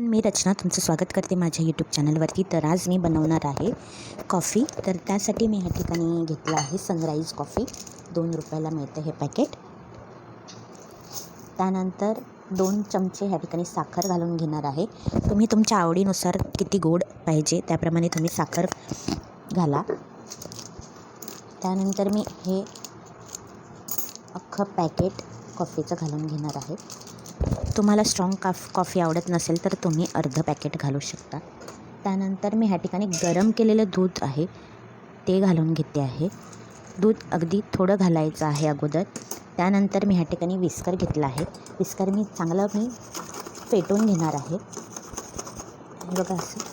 मी रचना तुमचं स्वागत करते माझ्या यूट्यूब चॅनलवरती तर आज मी बनवणार आहे कॉफी तर त्यासाठी मी ह्या ठिकाणी घेतलं आहे सनराईज कॉफी दोन रुपयाला मिळतं हे पॅकेट त्यानंतर दोन चमचे ह्या ठिकाणी साखर घालून घेणार आहे. तुम्ही तुमच्या आवडीनुसार किती गोड पाहिजे त्याप्रमाणे तुम्ही साखर घाला. त्यानंतर मी हे अख्खं पॅकेट कॉफीचं घालून घेणार आहे. तुम्हाला स्ट्रॉंग काफ कॉफी आवडत नसेल तर तुम्ही अर्धं पॅकेट घालू शकता. त्यानंतर मी ह्या ठिकाणी गरम केलेलं दूध आहे ते घालून घेते आहे. दूध अगदी थोडं घालायचं आहे अगोदर. त्यानंतर मी ह्या ठिकाणी विस्कर घेतला आहे. विस्कर मी चांगलं मी फेटून घेणार आहे. बघा असं.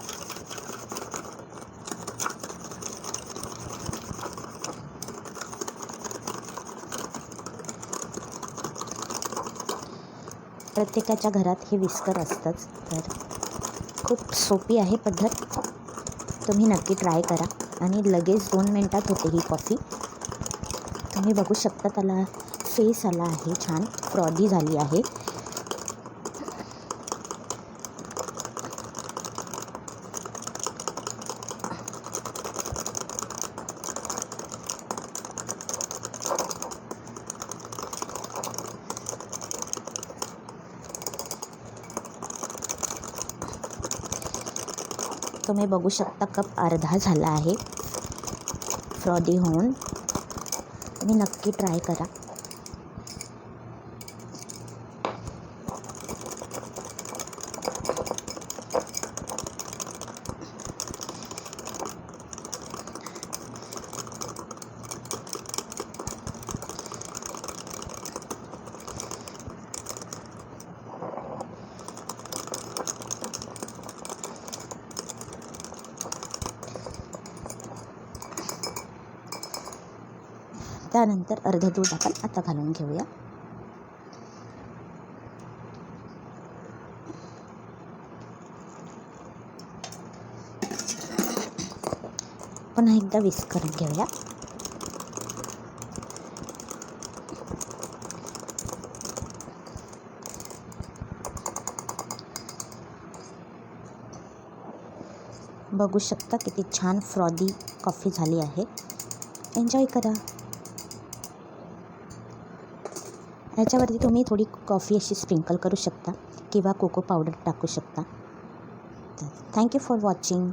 प्रत्येकाच्या घरात हे विस्कर असतंच तर खूप सोपी आहे पद्धत. तुम्ही नक्की ट्राय करा. आणि लगेच दोन मिनटात होते ही कॉफी तुम्ही बघू शकता त्याला फेस आला आहे छान फ्रॉदी झाली आहे. तुम्ही बघू शकता कप अर्धा झाला आहे. फ्रॉदी होऊन. तुम्ही नक्की ट्राय करा. त्यानंतर अर्धं दूध आपण आता घालून घेऊया. पुन्हा एकदा विस करून घेऊया. बघू शकता किती छान फ्रॉदी कॉफी झाली आहे. एन्जॉय करा. ह्याच्यावरती तुम्ही थोडी कॉफी अशी स्प्रिंकल करू शकता किंवा कोको पावडर टाकू शकता. Thank you for watching.